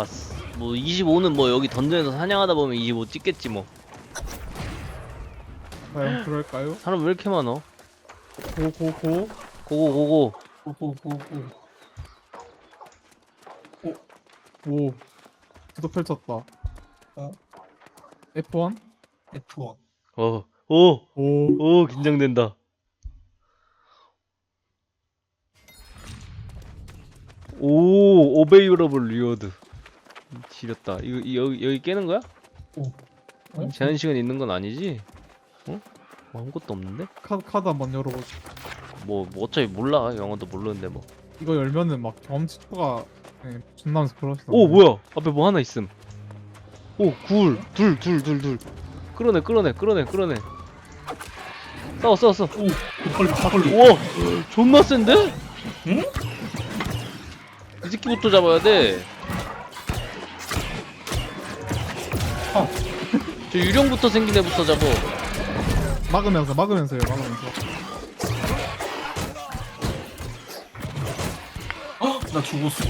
왔어. 뭐 25는 뭐 여기 던전에서 사냥하다 보면 25 찍겠지 뭐. 과연 그럴까요? 사람 왜 이렇게 많어? 고고고 고고 고고. 오오오오. 오 구도 펼쳤다 어? F1 F1. 어. 오. 오 오 긴장된다. 오 오베이러블 리워드. 지렸다. 이거 이- 여기 여기 깨는 거야? 어? 제한 시간 있는 건 아니지? 어? 뭐 아무것도 없는데? 카드 카드 한번 열어보자 뭐, 뭐 어차피 몰라 영어도 모르는데 뭐. 이거 열면은 막 경험치 초가 네, 존나면서 그러시다 오 뭐야? 앞에 뭐 하나 있음. 오 굴, 둘, 둘, 둘, 둘. 끌어내, 끌어내, 끌어내, 끌어내. 싸워, 싸워, 싸워. 오, 막걸리, 막걸리. 우와, 존나 센데? 응? 이 새끼부터 잡아야 돼. 저 유령부터 생긴 애부터 잡어. 막으면서 막으면서요 막으면서 어? 나 죽었어.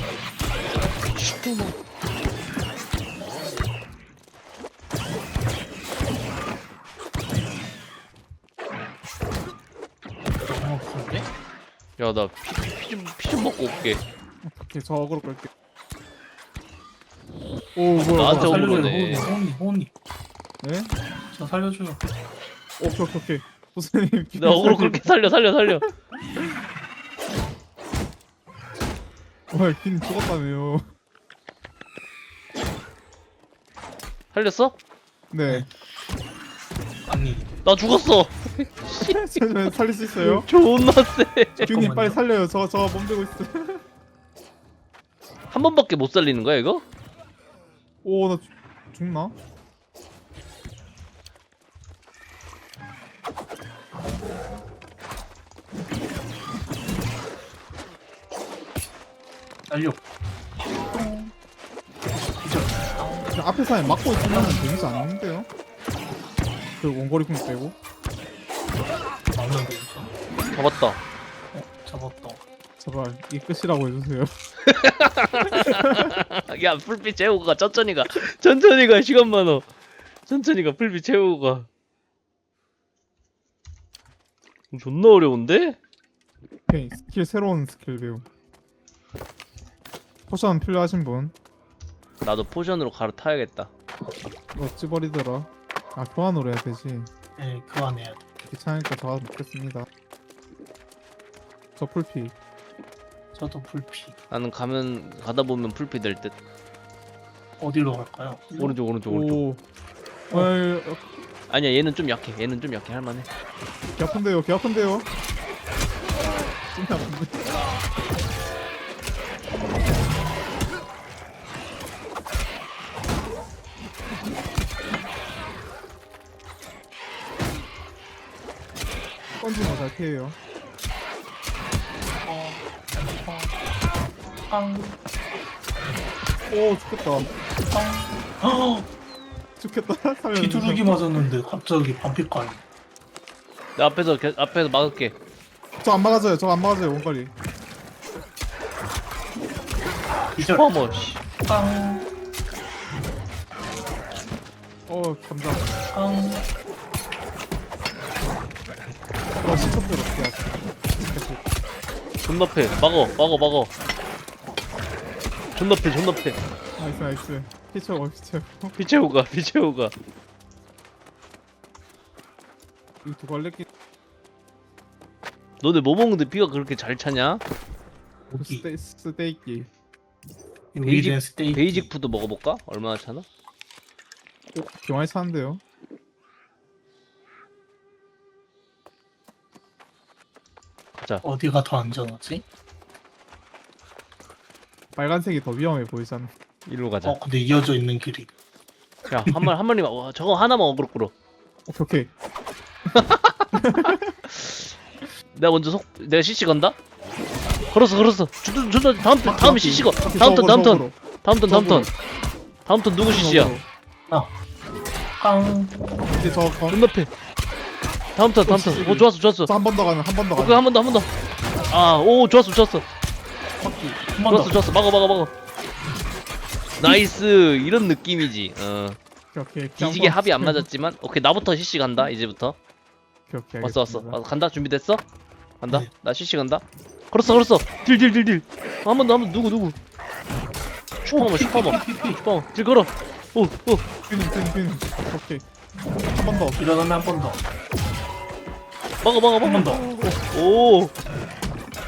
너무 아픈데? 야, 나 피, 피 좀, 피 좀 먹고 올게. 오케이 저 어그로 끌게 오 뭐야 나한테 뭐야. 어그로 살려줘요, 그러네. 호은이, 호은이, 호은이. 네? 저 살려줘요. 오케이 오케이 오케이 선생님 나 어그로 그렇게 살려, 살려, 살려. 뭐야 긴 죽었다며요 살렸어? 네 아니, 나 죽었어. 저 살릴 수 있어요? 존나 세. 균님. 빨리 살려요 저저 몸들고 있어 한 번밖에 못 살리는 거야, 이거? 오나 죽나? 날려. 그냥 앞에 사람 막고 있으면 되지 않는데요? 그 원거리 쿵 빼고. 잡았다. 어, 잡았다. 제발 이게 끝이라고 해주세요 야 불빛 채우고 가 천천히 가 천천히 가 시간 많어 천천히 가 불빛 채우고 가 존나 어려운데? 오케이 스킬 새로운 스킬 배움 포션 필요하신 분? 나도 포션으로 갈아타야겠다. 이거 찌버리더라. 아 교환으로 해야 되지. 네, 그만해야 돼. 귀찮으니까 저 먹겠습니다. 저 풀피. 저도 불피. 나는 가면 가다 보면 불빛 될듯. 어디로 갈까요? 오른쪽 오른쪽 오른쪽. 오. 어이 어, 아니야 얘는 좀 약해. 얘는 좀 약해. 할만해. 개 아픈데요 개 아픈데요? 진짜 아픈데 잘 피해요. 빵, 오 죽겠다. 죽겠다. 살려주세요 비두르기 맞았는데 갑자기 반피까지. 내 앞에서 개- 앞에서 막을게. 저안 막아져요. 저 안 막아져요 원거리. 기절. 어머 씨 빵, 어 감자 빵. 와 시청대로 어떻게 존나 패 막어 막어 막어 존나 패 존나 패 나이스 나이스 피쳐 피쳐 피 채우고 가피 채우고 가 이두 갈래끼 너네 뭐 먹는데 피가 그렇게 잘 차냐? 고기. 스테, 스테이키 요리된 스테이크. 베이직 푸드 먹어볼까? 얼마나 차나? 오, 개 많이 차는데요 자 어디가 더 안전하지? 빨간색이 더 위험해 보이잖아 일로 가자 어, 근데 이어져 있는 길이. 야, 한 마리 한 마리만. 와, 저거 하나만 어그로 끌어. 오케이 오케이 내가 먼저 속 내가 CC 건다. 걸었어, 걸었어. 준다, 준다. 다음 턴, 다음 CC 거. 오케이, 다음 턴, 다음 턴. 저거로, 다음 턴, 다음 턴. 다음 턴 누구 CC야? 저거로. 빵. 이제 저거 존나 패. 다음 턴, 다음 턴. 오, 좋았어, 좋았어. 한 번 더 가면 한 번 더 오케이, 가면 한 번 더, 한 번 더. 아, 오, 좋았어, 좋았어. 한번 더. 좋았어, 좋았어. 막어, 막어, 막어. 나이스 이런 느낌이지 어 오케이 오케이 뒤지게 한번 합이 안. 맞았지만 오케이 나부터 CC 간다 이제부터 오케이 오케이 왔어 왔어 알겠습니다. 아, 간다 준비됐어? 간다 네. 나 CC 간다 걸었어 걸었어 딜 딜 딜 딜 한 번 더 한 번 누구 누구 슈퍼머 슈퍼머 슈퍼머 딜 걸어 오오 균님 균님 균님 오케이 한 번 더 일어나면 한 번 더. 한번 막아 더. 오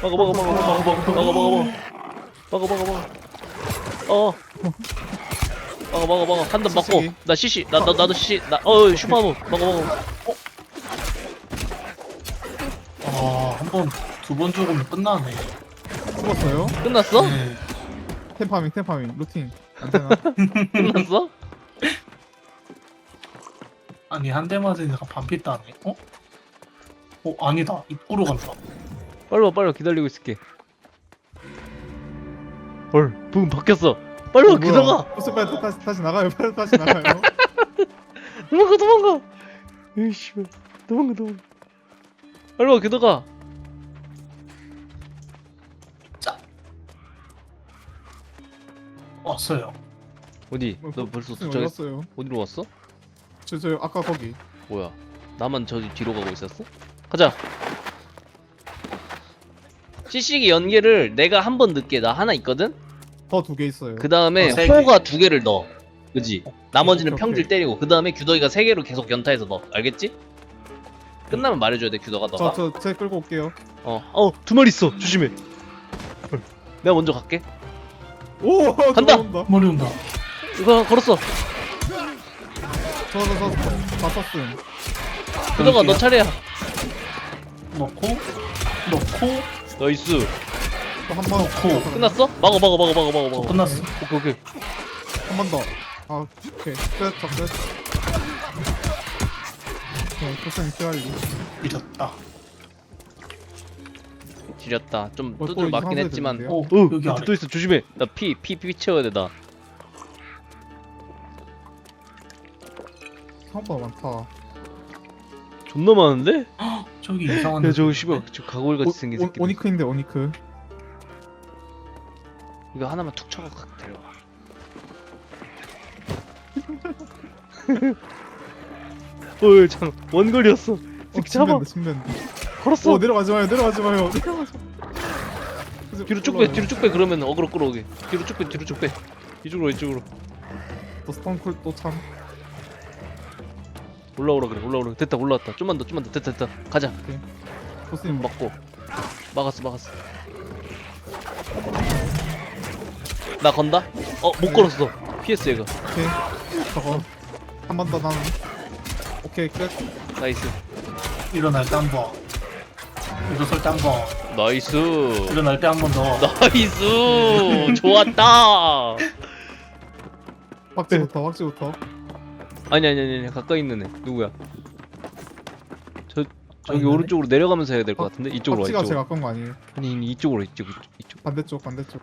막아 막아 막아 막아 막아 막아 막아 막아 막아 막아 어 막아 막아 막아 한대 맞고 CC. 나 CC 나, 나 나도 CC 나어 슈퍼머 막아 막아 아, 한 번, 두 번 죽으면 끝나네. 죽었어요? 끝났어? 네. 템파밍 템파밍 루팅 안 되나? 끝났어? 아니, 한 대 맞으니까 반피 따네. 어? 어, 아니다. 입구로 간다. 빨리 와 빨리 와. 기다리고 있을게. 헐 부금 바뀌었어. 빨리 와 기다가 보스 빨리 다시 다시 나가요. 빨리 다시 나가요. 도망가 도망가. 에이씨 도망가 도망가. 빨리 와 기다가 왔어요. 어디? 너 벌써 보스님 도착했어 왔어요. 어디로 왔어? 저, 저 아까 거기. 뭐야? 나만 저 뒤로 가고 있었어 가자. CC기 연계를 내가 한 번 늦게. 나 하나 있거든? 더 두 개 있어요. 그 다음에 어, 세 개. 호가 두 개를 넣어. 그지? 나머지는 오케이, 평질 오케이. 때리고. 그 다음에 규덕이가 세 개로 계속 연타해서 넣어. 알겠지? 끝나면 말해줘야 돼 규덕아 너가. 저 저 제 끌고 올게요. 어어두 마리 있어. 조심해. 헐. 내가 먼저 갈게. 오 간다! 온다. 머리 온다. 이거 걸었어. 저저저 다 썼음. 규덕아 너 차례야 넣고, 넣고, 나이스 또 한 번 넣고. 끝났어? 막어 막어 막어 막어 막어 막어 끝났어. 오케이 오케이 한 번 더. 아, 오케이. 끝, 저 끝. 네, 포션 키알리. 밀었다. 지렸다 좀 뭐, 두들 또 맞긴 이상한 소리 했지만? 오, 어 여기 아래. 또 있어 조심해 나 피 피 피 채워야 돼나 생각보다 많다. 존나 많은데? 저기 이상한. 야데 저거. 씨발 저 가골같이 생긴 오, 새끼 오, 오니크인데, 오니크. 이거 하나만 툭 쳐서 확 데려와 어이 잠 원거리였어 어, 새끼 잡아 침뱉는다, 침뱉는다. 걸었어 오, 내려가지 마요, 내려가지 마요. 뒤로 쭉빼 뒤로 쭉빼 그러면 어그로 끌어오게 뒤로 쭉빼 뒤로 쭉빼 이쪽으로 이쪽으로 또 스톤쿨 또 참. 올라오라 그래 올라오라 그래. 됐다 올라왔다 좀만 더 좀만 더 됐다 됐다 가자 보스님 막. 막고 막았어 막았어 나 건다? 어 못 걸었어 피했어 얘가 오케이. 저거. 한 번 더 나는. 오케이, 끝. 나이스 일어날 때 한 번. 일어설 때한 번. 나이스 일어날 때 한 번 더. 나이스 좋았다 확지부터, 확지부터. 아니 아니 아니 아니 가까이 있는 애 누구야 저 저기 있는 애? 오른쪽으로 내려가면서 해야 될 것 같은데 이쪽으로 와 확지가 제일 이쪽으로 가까운 거 아니에요? 아니 아니, 이쪽으로 이쪽 이쪽 이쪽 반대쪽, 반대쪽.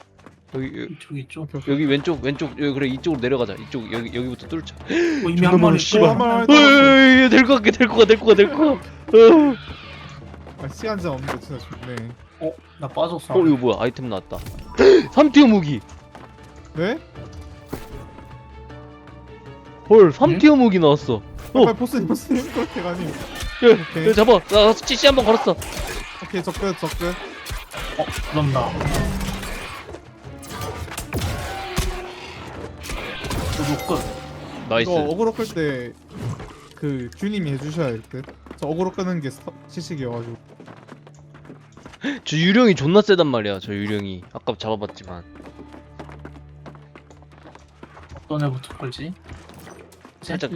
여기 여기, 이쪽, 이쪽. 오케이, 오케이. 여기 왼쪽 왼쪽 여기 그래 이쪽으로 내려가자 이쪽 여기 여기부터 뚫자 어, 이미 한 마리 씨발. 또. 더. 될것 같게 될것 같아 될것 같아 될것 같아 아, 시간 제한 없는데 진짜 좋네. 어, 나 빠졌어. 어 이거 뭐야 아이템 나왔다 3티어 무기 네? 헐 3티어 무기 나왔어 어. 아, 보스님, 보스님 그렇게 가니. 야, 잡아 나 CC 한번 걸었어 오케이, 저 끝. 어. 저도 끝. 나이스 이거 어그로 끌 때그 주님이 해주셔야 할 듯. 저 어그로 끄는 게 스타- 시식이어가지고. 저 유령이 존나 세단 말이야 저 유령이 아까 잡아봤지만 어떤 애부터 걸지? 살짝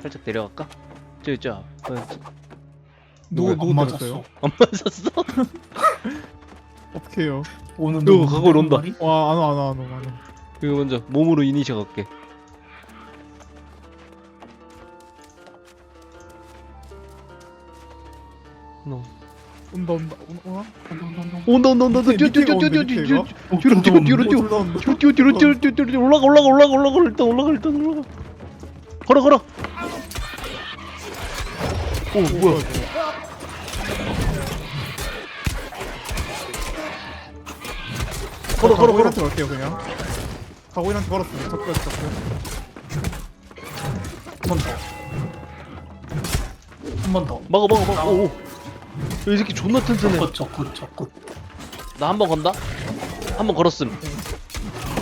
살짝 내려갈까? 저 어, 누구 안 누구 맞았어. 때렸어요? 안 맞았어? 어떻게요? 오는 이거 가고 온다. 와, 안 와, 안 와, 안 와, 안 와. 이거 먼저 몸으로 이니셔 갈게 너 온다, 온다, 온다, 온다. 온다 온다 온다 밑에, 뛰어 뛰어 밑에가 뛰어 뛰어 오는데, 뛰어 밑에가? 뛰어 뒤로 뛰어 뒤로 오, 뛰어 둘다 온다. 뒤로 뛰어 뒤로 뛰어 뛰어 뛰어 올라가 올라가 올라가 올라가 일단 올라가 일단 올라가 걸어 걸어 오 뭐야 걸어 걸어 걸어 한테 갈게요 그냥. 가고이한테 걸었어요. 적끝 적끝. 한번 더. 한번 더. 막아 막아 막아 오오 이 새끼 존나 튼튼해 적굿 적굿 적굿. 나한 번 건다 한 번 걸었음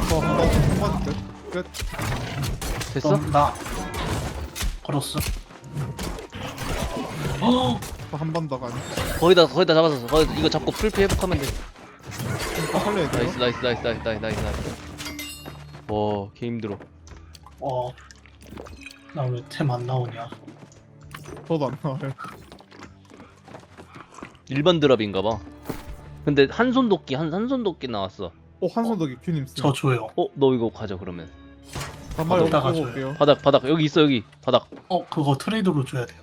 저한번한번 끝. 끝. 됐어? 그럼 나 걸었어. 어, 한 번 더 가니. 거의 다 거의 다 잡았어 거의 다- 이거 잡고 풀피 회복하면 돼또 살려야 돼요. 나이스 나이스 나이스 나이스 나이스 나이스 나이스 와개 힘들어 어. 나 왜 템 안 나오냐? 저도 안 나와요. 일반 드랍인가 봐 근데 한 손 도끼 한 한 손 도끼 나왔어 어 한손덕이 큐님 쓰. 저 줘요. 어 너 이거 가져 그러면 단말 여기 받았다가 보고 줘요. 올게요. 바닥 바닥 여기 있어 여기 바닥 어, 그거 트레이드로 줘야 돼요.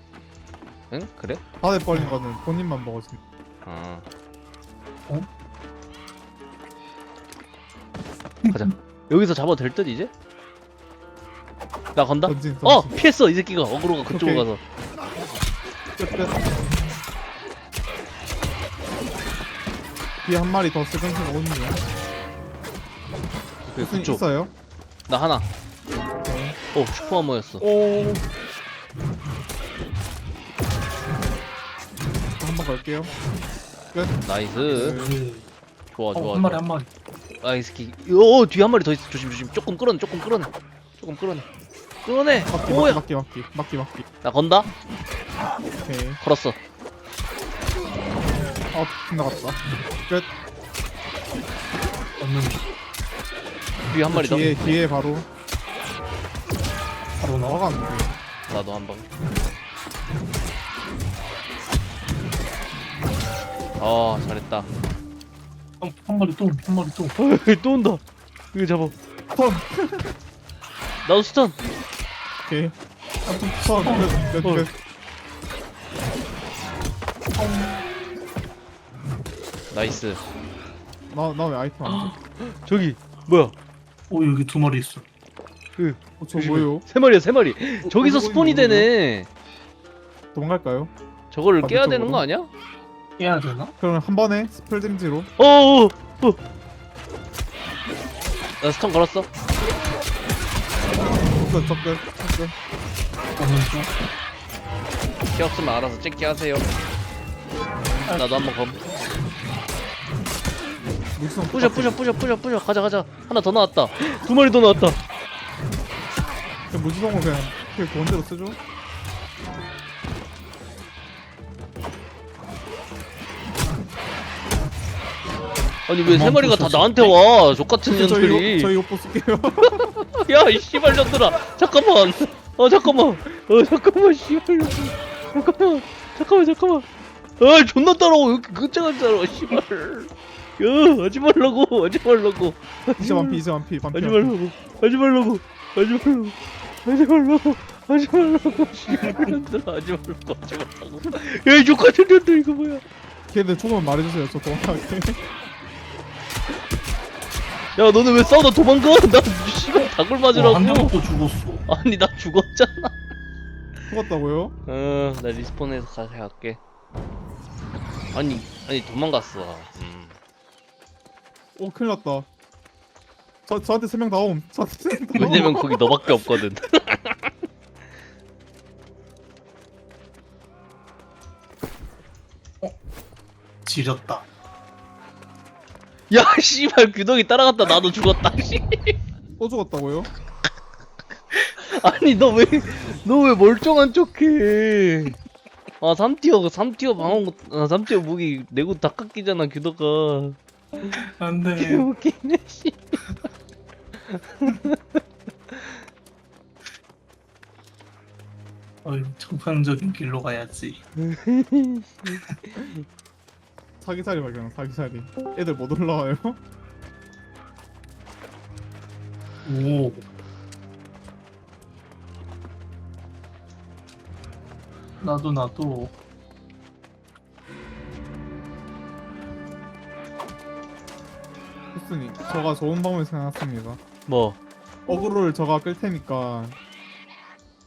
응 그래? 바다에 버린 거는 본인만 먹어주면. 아 어? 가자 여기서 잡아도 될 듯 이제? 나 건다? 던진 던진. 어 피했어 이 새끼가 어그로가 그쪽으로 오케이. 가서 끝 끝. 뒤에 한 마리 더 세컨스 오는 중. 그 무슨 그쪽 있어요? 나 하나 네. 어 슈퍼하머였어 오. 한번 걸게요. 나이스 그, 좋아 어, 좋아 한 마리 좋아 한 마리. 아이 새끼 어 뒤에 한 마리 더 있어 조심 조심 조금 끌어내 조금 끌어내 조금 끌어내 끌어내 막기 뭐야 막기 막기 막기 막기. 나 건다 오케이. 걸었어 아 빗나갔다. 끝. 없는 뒤에 한 마리 더 뒤에 뒤에 바로 바로 나와. 나가는데. 나도 한방 아 잘했다 한, 한 마리 또, 한 마리 또. 또 온다 이거 잡아 턴. 나도 스턴 오케이. 턴. 끝. 끝. 어. 끝. 나이스 나나 왜 아이템 안 줘? 저기 뭐야 어, 여기 두 마리 있어. 그 어, 저 뭐예요? 세 마리야 세 마리 저기서 어디고 스폰이 있는 거예요? 되네 도망갈까요? 저거를 깨야 되는? 거 아니야? 깨야 되나? 그럼 한 번에 스펠 댐지로 어어어 어. 나 스턴 걸었어 끝. 끝. 없는 중. 키 없으면 알아서 찍기 하세요 나도 한번 검 물성 부셔 부셔 부셔 부셔 부셔 가자 가자 하나 더 나왔다 두 마리 더 나왔다 무지성을 그냥 킬 좋은 대로 쓰죠. 아니 왜 세 마리가 다. 나한테 와? 족 같은 저 이거 년들이. 저 이거 뽀 쓸게요. 야 이 씨발 년들아. 잠깐만. 어 잠깐만. 어 잠깐만 씨발 년들. 잠깐만. 잠깐만 잠깐만. 아 존나 따라오 여기 그짱한 따라와 씨발. 야 하지 말라고 하지 말라고. 하지 이제 완피 이제 완피 완피. 하지 말라고 하지 말라고 하지 말라고 하지 말라고 하지 말라고 년들아 하지 말라고 하지 말라고 야이 족같은 년들 이거 뭐야 걔네 죽으면 말해주세요. 저 도망가게. 야 너는 왜 싸우다 도망가 나 씨발 닭을 맞으라고 어, 한또 죽었어. 아니 나 죽었잖아 죽었다고요? 어, 나 리스폰해서 가서 갈게. 아니, 아니 도망갔어. 음. 오 큰일 났다. 저 저한테 세 명 나옴. 저한테 세명 나옴. 왜냐면 거기 너밖에 없거든. 지렸다. 야, 씨발 규동이 따라갔다. 나도 죽었다. 씨. 또 죽었다고요? 아니 너 왜, 너 왜 멀쩡한 척해? 아, 3티어, 3티어 방어, 아, 3티어 무기 내고 다 깎이잖아, 규도가. 안 돼. 개웃기네, 씨. 어이, 정상적인 길로 가야지. 사기살이 발견. 사기살이. 애들 못 올라와요? 오. 나도 나도 후스님, 저가 좋은 방법을 생각했습니다. 뭐, 어그로를 저가 끌 테니까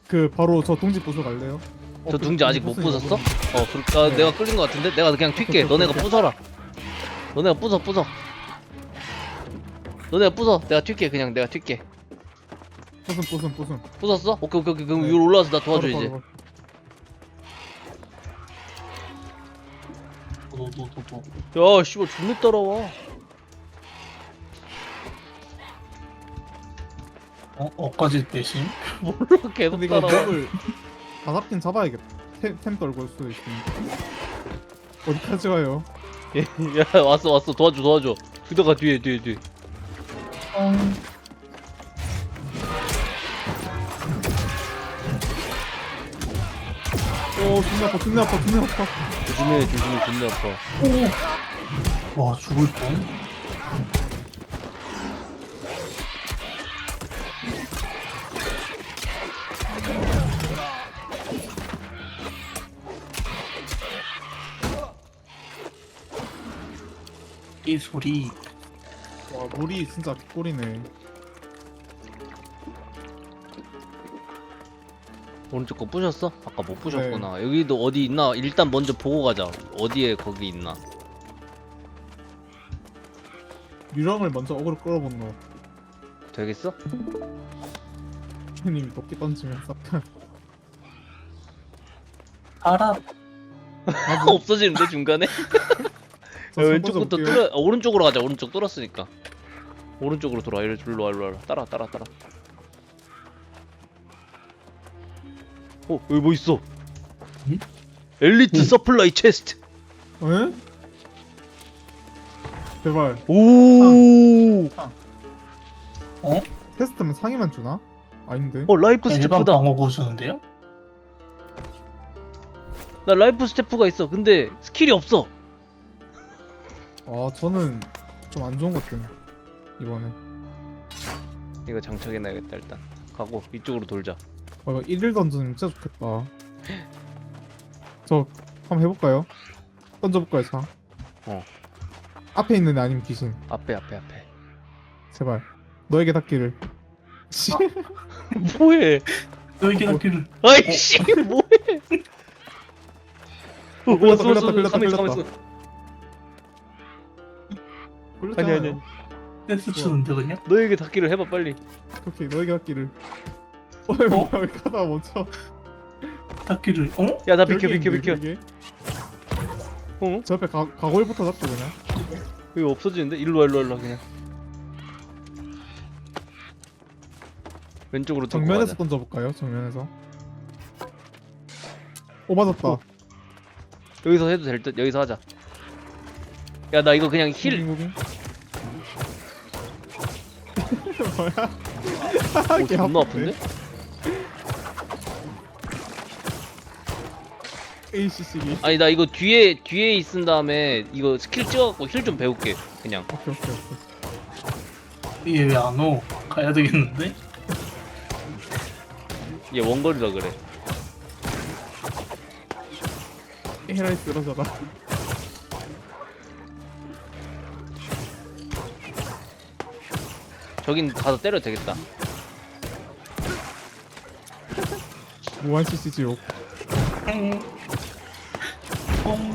그 바로 저 둥지 부숴 갈래요? 어, 저그 둥지 아직 못 부쉈어? 어그로. 어, 그러니까 네. 내가 끌린 것 같은데? 내가 그냥 튈게. 너네가 부숴라. 너네가 부숴, 부숴. 너네가 부숴 내가 튈게 그냥 내가 튈게 부순 부순 부순 부쉈어? 오케이 오케이 오케이 그럼 네. 위로 올라와서 나 도와줘 바로, 이제 바로, 너너너너 야 씨발 존나 따라와 어? 어까지 대신? 몰라 계속 근데 이거 따라와 다 잡긴 잡아야겠다 템, 템 떨고 올 수도 있으니까 어디까지 가요? 야 왔어 왔어 도와줘 도와줘 그다가 뒤에 뒤에 뒤에 어... 오 존나 아파 존나 아파 존나 아파 조심해 조심해 존나 아파 오! 와 죽을 뻔? 이 소리. 와 물이 진짜 꼴이네. 오른쪽 거 부셨어? 아까 못 부셨구나. 여기도 어디 있나? 일단 먼저 보고 가자. 어디에 거기 있나? 유령을 먼저 어그로 끌어본 거. 되겠어? 님이 도끼 던지면 싹 알아. 없어지는데 중간에? 저 야, 손 왼쪽부터. 뚫어 아, 오른쪽으로 가자. 오른쪽 뚫었으니까. 오른쪽으로 돌아. 이리 일로 와 일로 와. 따라 따라 따라. 어 여기 뭐 있어? 응? 엘리트 응. 서플라이 체스트. 에? 제발. 오! 어? 테스트면 상위만 주나? 아닌데. 어 라이프 스태프다. 방어 보시는데요? 나 라이프 스태프가 있어. 근데 스킬이 없어 아 저는 좀 안 좋은 것 같은 이번에 이거 장착해놔야겠다 일단. 가고 이쪽으로 돌자. 와 이거 1일 던져주면 진짜 좋겠다. 저 한번 해볼까요? 던져볼까요 자 어. 앞에 있는 애 아니면 귀신? 앞에 앞에 앞에. 제발. 너에게 닿기를. 씨. 뭐해? 너에게 뭐- 닿기를. 아이씨 뭐해? 어, 걸렸다, 왔어, 왔어, 걸렸다, 가만히 있어, 걸렸다. 가만히 있어. 걸렸잖 아요. 아니, 아니. 댄스 추는데 그냥? 너에게 닿기를 해봐 빨리 오케이 너에게 닿기를 어? 뭐야 왜 가다 멈춰 닿기를 어? 야 나 비켜 비켜 비켜. 어? 저 옆에 가, 가골부터 잡죠 그냥 이거 없어지는데? 일로 와 일로 와 일로 와 그냥 왼쪽으로 정면에서 가자. 던져볼까요? 정면에서 오 맞았다 어. 여기서 해도 될듯 여기서 하자 야 나 이거 그냥 힐 무빙, 무빙. 뭐야 오, 존나 아픈데? 아니 나 이거 뒤에 뒤에 있은 다음에 이거 스킬 찍어갖고 힐 좀 배울게 그냥 오케이 오케이 오케이 얘왜안 오? 가야 되겠는데? 얘 원거리라 그래 헤라이 쓰러져라 저긴 가서 때려도 되겠다 무한 CC 지옥 응. 뽕.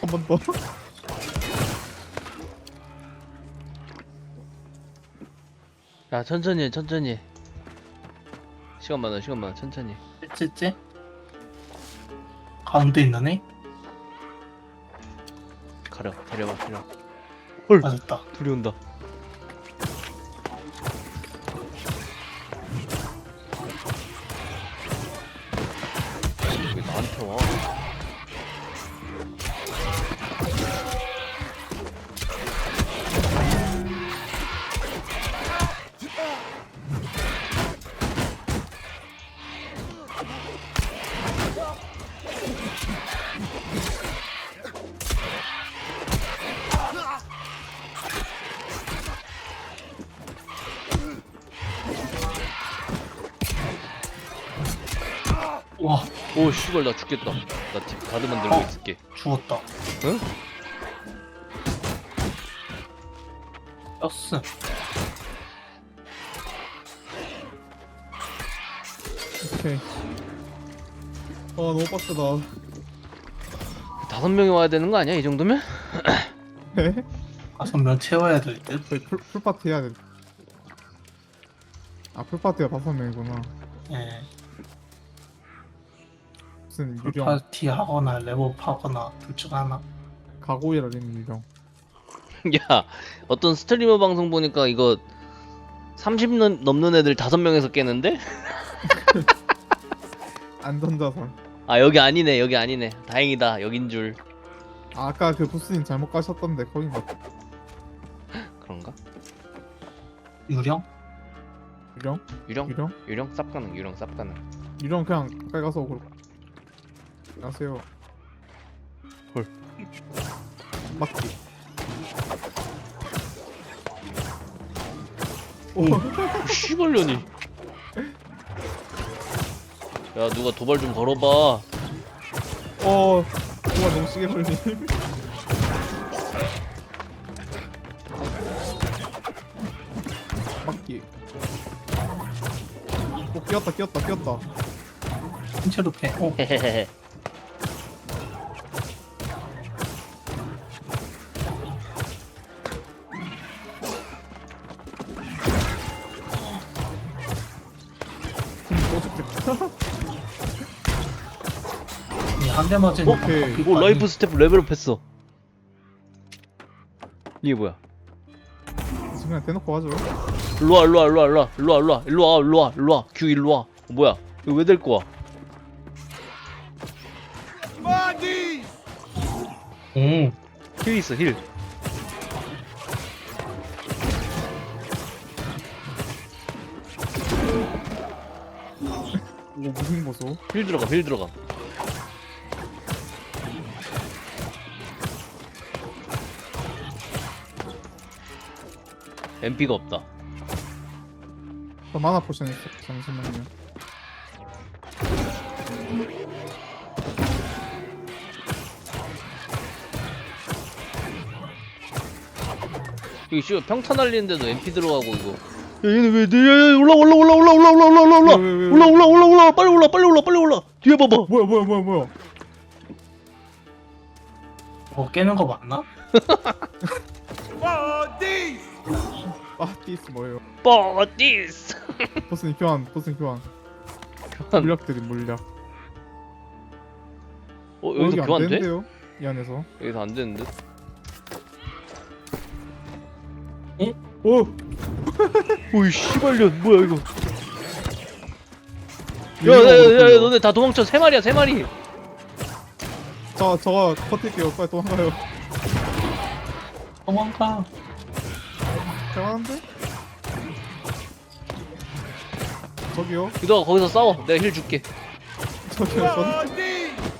한번 더. 야 천천히 해 천천히 해 시간 많아 시간 많아 천천히 째째? 가운데 있는 애? 가려 데려가 데려 가 맞았다. 둘이 온다 씨발 나 죽겠다 나 집 가드 만들고 어. 있을게 죽었다. 응? 떴어. 오케이. 아 너무 빡세다. 다섯 명이 와야 되는 거 아니야 이 정도면? 네? 다섯 명 채워야 될 듯. 저희 풀, 풀파티 해야 돼. 아 풀파티가 다섯 명이구나. 예. 무슨 유령 파티 하거나 레벨업 하거나 둘 중 하나. 가고이라는 유령. 야 어떤 스트리머 방송 보니까 이거 30 넘- 넘는 애들 다섯 명에서 깨는데? 안전자산. 아 여기 아니네 여기 아니네 다행이다 여긴 줄 아, 아까 그 부스님 잘못 가셨던데 거긴 가. 그런가? 유령? 유령? 유령? 유령? 유령 쌉 가능 유령 쌉 가능 유령 그냥 가까이 가서 가세요. 헐. 맞기. 오. 씨발년이 야 누가 도발 좀 걸어봐 어. 누가 너무 시계 걸리. 맞기. 오 끼었다 끼었다 끼었다. 신체로 패. 어, 헤헤헤 한대 맞으니까 오케이. 오 라이프 스텝 레벨업 했어. 이게 뭐야? 지금 그냥 대놓고 하죠. 일로와 일로와 일로와 일로와 일로와 일로와 일로와 일로와 일로와. 큐 일로와. 어, 뭐야? 이거 왜 데리고 와? 오, 힐 있어 힐 무슨 보소? 힐 들어가 힐 들어가 MP가 없다 저 마나 포션 있어. 잠시만요. 이거 씨발 평타 날리는데도 MP 들어가고 이거 야 얘는 왜 야, 야, 올라 올라 올라 올라 올라 올라 올라 올라 올라 왜, 왜, 왜, 왜? 올라 올라 올라 올라 빨리 올라 빨리 올라 빨리 올라 뒤에 봐봐 뭐야 뭐야 뭐야 뭐야? 뭐 깨는 거 맞나? 아 디스 뭐예요? 뻐디스 보스님 교환 보스님 교환. 교환. 물약 드림 물약. 어 어, 여기서 안 교환 돼? 되는데요? 이 안에서. 여기서 안 되는데 오! 오이 씨발년 뭐야 이거 유령 야야야 먹었어요. 너네 다 도망쳐 세 마리야 세 마리 저 저거 버틸게요. 빨리 도망가요. 도망가. 잘하는데? 저기요? 너가 거기서 싸워 내가 힐 줄게 저기요.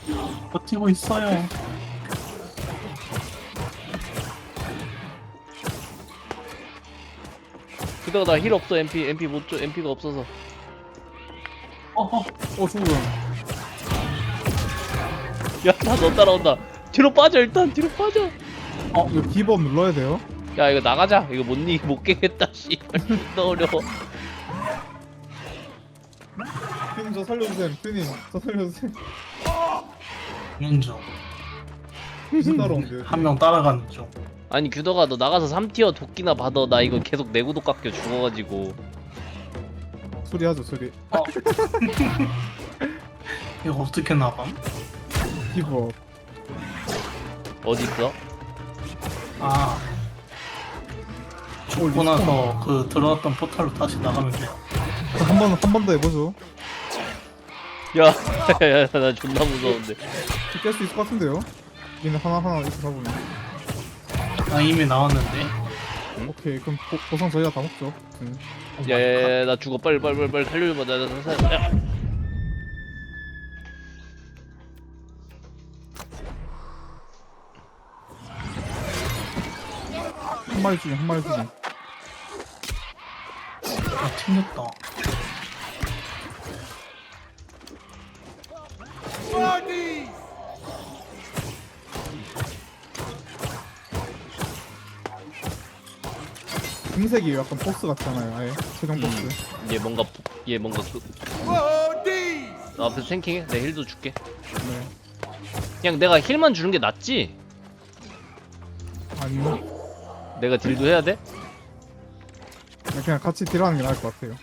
저 버티고 있어요. 그다가 나 힐 없어 MP MP 못줘 MP가 없어서 어, 어, 어 죽음. 야다너 따라온다 뒤로 빠져 일단 뒤로 빠져 이거 기법 눌러야 돼요? 야 이거 나가자 이거 못이못 깨겠다 씨발 존나 어려워 퓨님 저 살려주세요. 퓨님 저 살려주세요. 인정. 무슨 따라온대요? 한 명 따라가는 중. 아니 규더가 너 나가서 3티어 도끼나 받아 나 이거 계속 내구도 깎여 죽어가지고 소리하죠 소리. 어. 이거 어떻게 나감? 기법. 어디 있어? 아. 죽고 나서 그 들어왔던 포탈로 다시 나가면 돼요. 한번 한 번 더 해보죠. 야나 존나 무서운데 깰 수 있을 것 같은데요? 얘는 하나 하나 이렇게 가보면. 아, 이미 나왔는데. 오케이 그럼 보, 보상 저희가 다 먹죠. 음. 야야야 나 죽어 빨리 빨리 빨리 빨리 살려줘봐 나, 나, 나, 나, 야. 한 마리 중에 한 마리 중에. 아, 튕겼다. 금색이 약간 보스 같잖아요. 아예 최종 보스. 얘 뭔가 얘 뭔가 그 나 앞에서 탱킹해 내 힐도 줄게 네. 그냥 내가 힐만 주는 게 낫지? 아니요. 내가 딜도 해야 돼? 그냥 같이 딜하는 게 나을 것 같아요.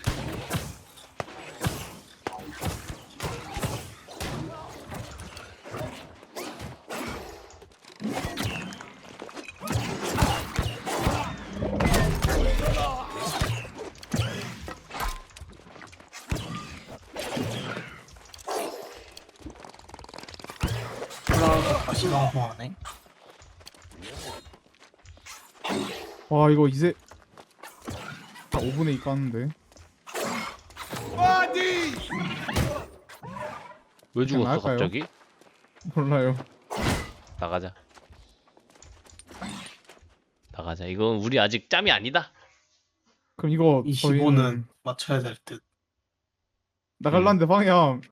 다시 방송하네. 와 이거 이제 다 5분의 2 깠는데 왜 죽었어 나갈까요? 갑자기? 몰라요. 나가자. 나가자. 이건 우리 아직 짬이 아니다. 그럼 이거 25는 맞춰야 될 듯. 나갈란데 방향